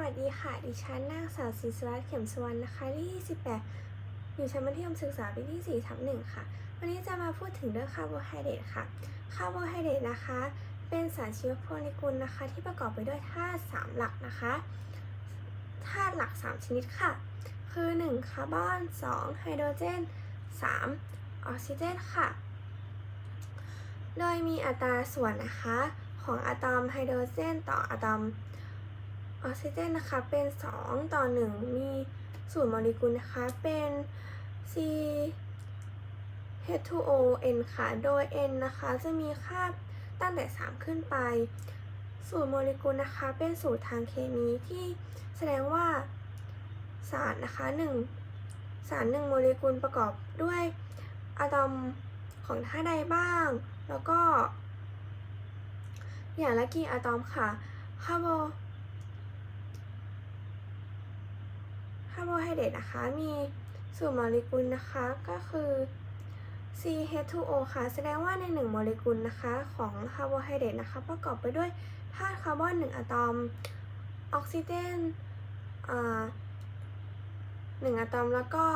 วัสดีค่ะ ดิฉันนางสาวศรีสุรัตน์เข็มสุวรรณนะคะที่28อยู่ชั้นมัธยมศึกษาปีที่4ทับหนึ่งค่ะ วันนี้จะมาพูดถึงเรื่องคาร์โบไฮเดรตค่ะ คาร์โบไฮเดรตนะคะ เป็นสารชีวโมเลกุลนะคะ ที่ประกอบไปด้วยธาตุ3หลักนะคะ ธาตุหลัก 3 ชนิดค่ะ คือ 1 คาร์บอน 2 ไฮโดรเจน 3 ออกซิเจนค่ะ โดยมีอัตราส่วนนะคะของอะตอมไฮโดรเจน ต่ออะตอม ออกซิเจนนะคะเป็น 2 ต่อ 1 มีสูตรโมเลกุลนะคะเป็น C H2O N ค่ะ โดย N นะคะจะมีค่าตั้งแต่ 3 ขึ้นไป สูตรโมเลกุลนะคะเป็นสูตรทางเคมีที่แสดงว่าสารนะคะ1สาร 1 โมเลกุลประกอบด้วยอะตอมของธาตุใดบ้าง แล้วก็ อย่างละกี่อะตอมค่ะคาร์โบาร์โบไฮเดรตนะคะ มีสูตรโมเลกุลนะคะก็คือ CH2O ค่ะ แสดงว่าใน 1 โมเลกุลนะคะ ของคาร์โบไฮเดรตนะคะ ประกอบไปด้วยธาตุคาร์บอน 1 อะตอม ออกซิเจนหนึ่งอะตอมแล้วก็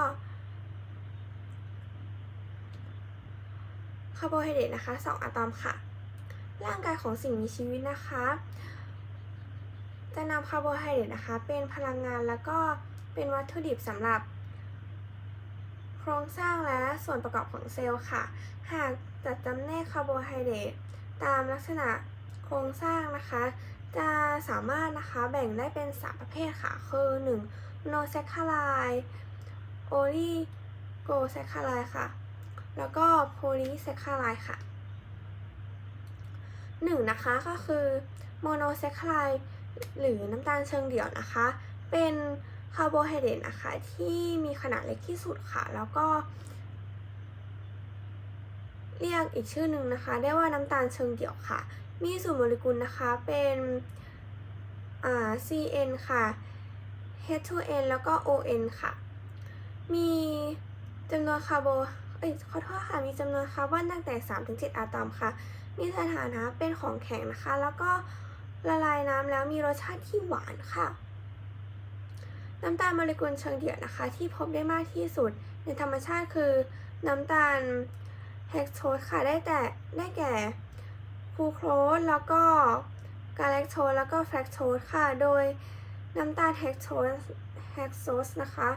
คาร์โบไฮเดรตนะคะ 2 อะตอมค่ะ ร่างกายของสิ่งมีชีวิตนะคะ จะนำคาร์โบไฮเดรตนะคะ เป็นพลังงานแล้วก็ เป็นวัตถุดิบสำหรับ โครงสร้างและส่วนประกอบของเซลล์ค่ะ หากจัดจำแนกคาร์โบไฮเดรตตามลักษณะโครงสร้างนะคะ จะสามารถนะคะแบ่งได้เป็น 3 ประเภทค่ะ คือ 1. โนแซคคาไลโอลิโกแซคคาไลค่ะ แล้วก็โพลีแซคคาไลค่ะหนึ่งนะคะก็คือโมโนแซคคาไลหรือน้ำตาลเชิงเดี่ยวนะคะ เป็น คาร์โบไฮเดรตนะคะที่มีขนาดเล็กที่สุดค่ะ แล้วก็ เรียกอีกชื่อหนึ่งนะคะ ได้ว่าน้ำตาลเชิงเดี่ยวค่ะ มีสูตรโมเลกุลนะคะเป็นอ่า CN ค่ะ H2N แล้วก็ ON ค่ะ มีจำนวนคาร์โบเอ้ยขอโทษค่ะ มีจำนวนคาร์บอนตั้งแต่ 3-7 อะตอมค่ะ มีสถานะเป็นของแข็งนะคะ แล้วก็ละลายน้ำแล้วมีรสชาติที่หวานค่ะ น้ำตาลโมเลกุลเชิงเดี่ยวนะคะ ที่พบได้มากที่สุด ในธรรมชาติคือ น้ำตาลเฮกโซสค่ะได้แต่ได้แก่กลูโครสแล้วก็กาแลคโตสแล้วก็แฟกโตสค่ะ โดยน้ำตาลเฮกโซสเฮกโซสนะคะ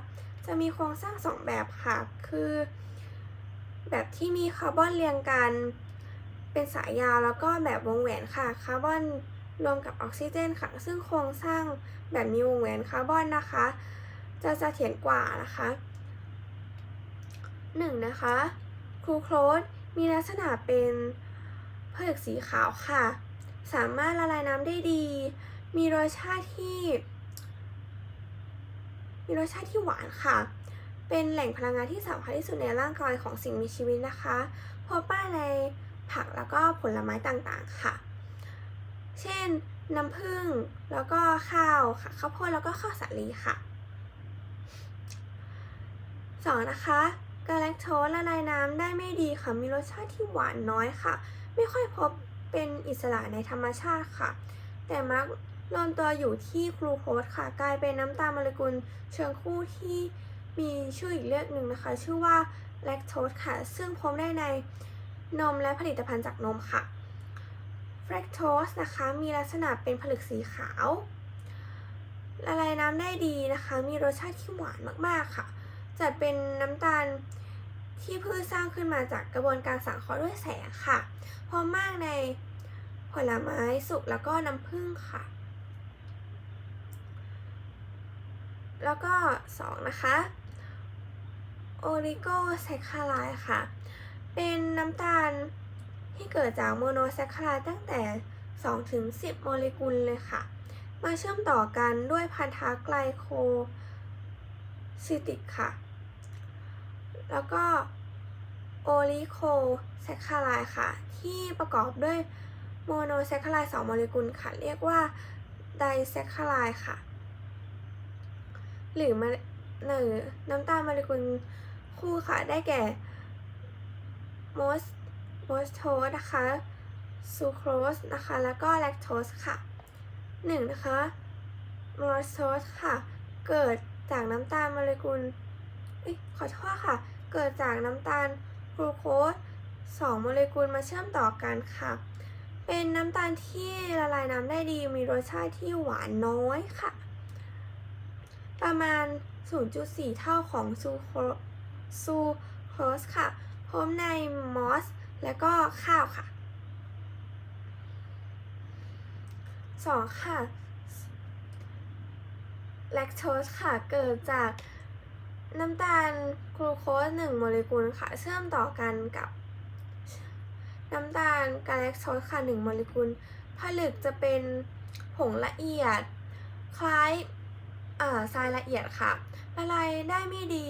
จะมีโครงสร้างสองแบบค่ะ คือ แบบที่มีคาร์บอนเรียงกันเป็นสายยาวแล้วก็แบบวงแหวนค่ะ คาร์บอน รวมกับออกซิเจนค่ะ ซึ่งโครงสร้างแบบมีวงแหวนคาร์บอนนะคะ จะเสถียรกว่านะคะหนึ่งนะคะกลูโคสมีลักษณะเป็นผลึกสีขาวค่ะ สามารถละลายน้ำได้ดี มีรสชาติที่ มีรสชาติที่หวานค่ะ เป็นแหล่งพลังงานที่สำคัญที่สุดในร่างกายของสิ่งมีชีวิตนะคะ พบป้าในผักแล้วก็ผลไม้ต่างๆค่ะ เช่น น้ำผึ้งแล้วก็ข้าวค่ะข้าวโพดแล้วก็ข้าวสาลีค่ะสองนะคะกาแลคโตสละลายน้ำได้ไม่ดีค่ะ มีรสชาติที่หวานน้อยค่ะ ไม่ค่อยพบเป็นอิสระในธรรมชาติค่ะ แต่มักรวมตัวอยู่ที่กลูโคสค่ะ กลายเป็นน้ำตาลโมเลกุลเชิงคู่ที่มีชื่ออีกเรียกหนึ่งนะคะ ชื่อว่าแลคโตสค่ะ ซึ่งพบได้ในนมและผลิตภัณฑ์จากนมค่ะ แฟรกโตสนะคะ มีลักษณะเป็นผลึกสีขาวละลายน้ำได้ดีนะคะ มีรสชาติที่หวานมากๆค่ะ จัดเป็นน้ำตาลที่พืชสร้างขึ้นมาจากกระบวนการสังเคราะห์ด้วยแสงค่ะพบมากในผลไม้สุกแล้วก็น้ำผึ้งค่ะ แล้วก็สองนะคะ โอริโกแซคคาไลค่ะ เป็นน้ำตาล ที่เกิดจากโมโนแซคคาไลตั้งแต่ 2 ถึง 10 โมเลกุลเลยค่ะ มาเชื่อมต่อกันด้วยพันธะไกลโคซิติกค่ะ แล้วก็โอลิโคแซคคาไลค่ะ ที่ประกอบด้วยโมโนแซคคาไล2โมเลกุลค่ะ เรียกว่าไดแซคคาไลค่ะ หรือมาหรือน้ำตาลโมเลกุลคู่ค่ะ ได้แก่โมส โมสโทสนะคะซูโครสนะคะแล้วก็แลคโตสค่ะ 1. นะคะโมลลโซสค่ะ เกิดจากน้ำตาลโมเลกุลเอ้ยขอโทษค่ะ เกิดจากน้ำตาลกลูโคสสองโมเลกุลมาเชื่อมต่อกันค่ะ เป็นน้ำตาลที่ละลายน้ำได้ดี มีรสชาติที่หวานน้อยค่ะ ประมาณ 0.4 เท่าของซูโครซูโครสค่ะพบในมอส และก็ข้าวค่ะสองค่ะแลคโตสค่ะ เกิดจากน้ำตาลกลูโคสหนึ่งโมเลกุลค่ะ เชื่อมต่อกันกับน้ำตาลกาแลคโตสค่ะหนึ่งโมเลกุล ผลึกจะเป็นผงละเอียด คล้ายทรายละเอียดค่ะ ละลายได้ไม่ดี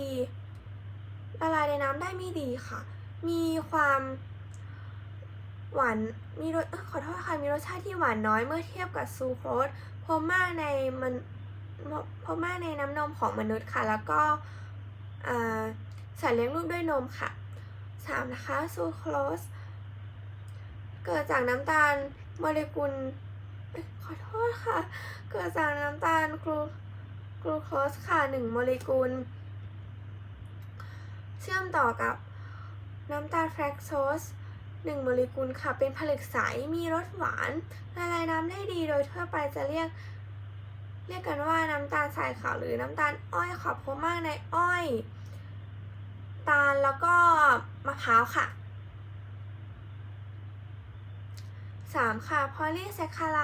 ละลายในน้ำได้ไม่ดีค่ะ มีความ หวานมีรสขอโทษค่ะมีรสชาติที่หวานน้อยเมื่อเทียบกับซูโครสพบมากในมันพบมากในน้ำนมของมนุษย์ค่ะ แล้วก็สัตว์เลี้ยงลูกด้วยนมค่ะสามนะคะซูโครสเกิดจากน้ำตาลโมเลกุลขอโทษค่ะ เกิดจากน้ำตาลกลูกลูโคสค่ะหนึ่งโมเลกุล เชื่อมต่อกับน้ำตาลแฟรกโตส หนึ่งโมเลกุลค่ะ เป็นผลึกใส มีรสหวานละลายน้ำได้ดี โดยทั่วไปจะเรียก เรียกกันว่าน้ำตาลทรายขาวหรือน้ำตาลอ้อยค่ะเพราะมากในอ้อย ตาลแล้วก็มะพร้าวค่ะ 3. ค่ะ พอลีแซคคาไล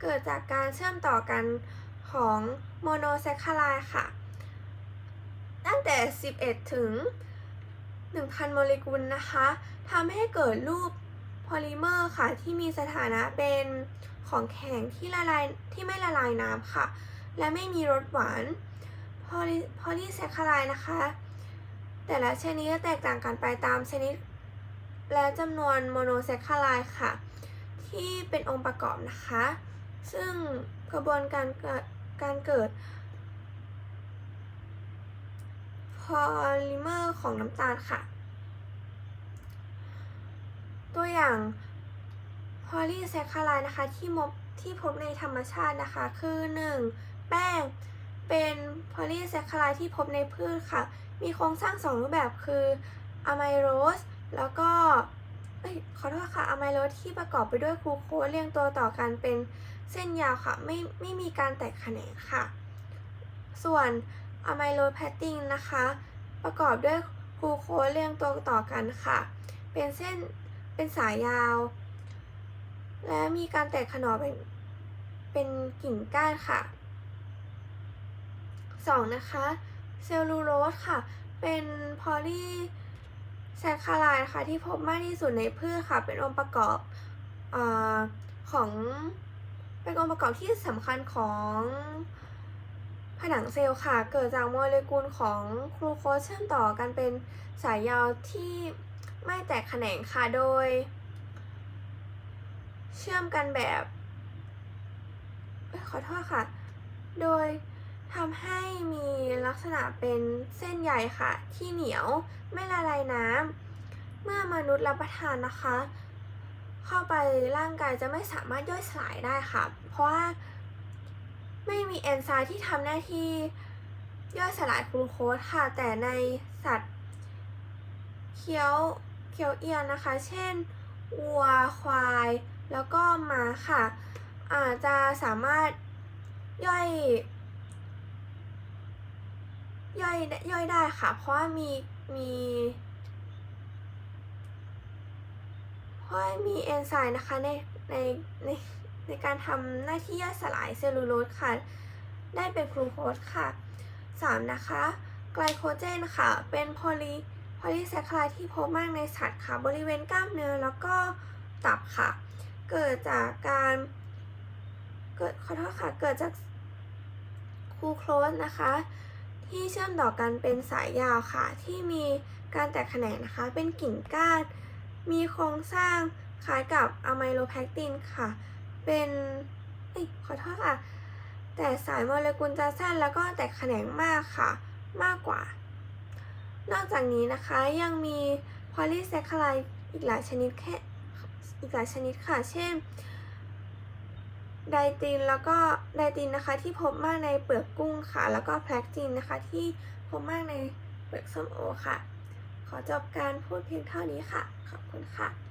เกิดจากการเชื่อมต่อกันของโมโนแซคคาไลค่ะ ตั้งแต่ 11 ถึง 1,000 โมเลกุลนะคะ ทำให้เกิดรูปโพลิเมอร์ค่ะ ที่มีสถานะเป็นของแข็งที่ละลายที่ไม่ละลายน้ำค่ะ และไม่มีรสหวานพอลีพอลีแซคคาไลนะคะ แต่ละชนิดจะแตกต่างกันไปตามชนิด และจำนวนโมโนแซคคาไลค่ะ ที่เป็นองค์ประกอบนะคะ ซึ่งกระบวนการเกิดการเกิดพอลิเมอร์ของน้ำตาลค่ะ ตัวอย่างพอลีแซคคาไลนะคะที่มบที่พบในธรรมชาตินะคะ คือ 1. แป้งเป็นพอลีแซคคาไลที่พบในพืชค่ะ มีโครงสร้างสองรูปแบบคืออะไมโรสแล้วก็เอ้ยขอโทษค่ะอะไมโลสที่ประกอบไปด้วยกลูโคสเรียงตัวต่อกันเป็นเส้นยาวค่ะ ไม่ไม่มีการแตกแขนงค่ะ ส่วนอะไมโลแพตตินนะคะ ประกอบด้วยกลูโคสเรียงตัวต่อกันค่ะ เป็นเส้น เป็นสายยาว และมีการแตกขนอเป็นเป็นกิ่งก้านค่ะ 2. นะคะเซลลูโลสค่ะ เป็นพอลีแซคคาไลด์ค่ะ ที่พบมากที่สุดในพืชค่ะ เป็นองค์ประกอบอของเป็นองค์ประกอบที่สำคัญของผนังเซลล์ค่ะ เกิดจากโมเลกุลของกลูโคสเชื่อมต่อกันเป็นสายยาวที่ ไม่แตกแขนงค่ะ โดย เชื่อมกันแบบเอ้ยขอโทษค่ะ โดยทำให้มีลักษณะเป็นเส้นใยค่ะ ที่เหนียวไม่ละลายน้ำเมื่อมนุษย์รับประทานนะคะ เข้าไปร่างกายจะไม่สามารถย่อยสลายได้ค่ะ เพราะว่าไม่มีเอนไซม์ที่ทำหน้าที่ย่อยสลายกลูโคสค่ะ แต่ในสัตว์เคี้ยว เคี้ยวเอียนนะคะ เช่นวัวควาย แล้วก็ม้าค่ะอาจจะสามารถย่อยย่อยย่อยได้ค่ะ เพราะว่ามีมีเพราะมีเอนไซม์นะคะในในในในการทำหน้าที่ย่อยสลายเซลลูโลสค่ะ ได้เป็นกลูโคสค่ะ 3. นะคะ ไกลโคเจนค่ะ เป็นโพลี โพลีแซคคาไลด์ที่พบมากในสัตว์ค่ะ บริเวณกล้ามเนื้อแล้วก็ตับค่ะ เกิดจากการเกิดขอโทษค่ะเกิดจากกลูโคสนะคะ ที่เชื่อมต่อกันเป็นสายยาวค่ะ ที่มีการแตกแขนงนะคะ เป็นกิ่งก้าน มีโครงสร้างคล้ายกับอะไมโลแพคตินค่ะ เป็นอขอโทษค่ะ แต่สายโมเลกุลจะสั้นแล้วก็แตกแขนงมากค่ะ มากกว่า นอกจากนี้นะคะยังมีโพลีแซคคาไรด์อีกหลายชนิดแค่อีกหลายชนิดค่ะ เช่นไดตินแล้วก็ไดตินนะคะที่พบมากในเปลือกกุ้งค่ะ แล้วก็แพลกตินนะคะที่พบมากในเปลือกส้มโอค่ะ ขอจบการพูดเพียงเท่านี้ค่ะ ขอบคุณค่ะ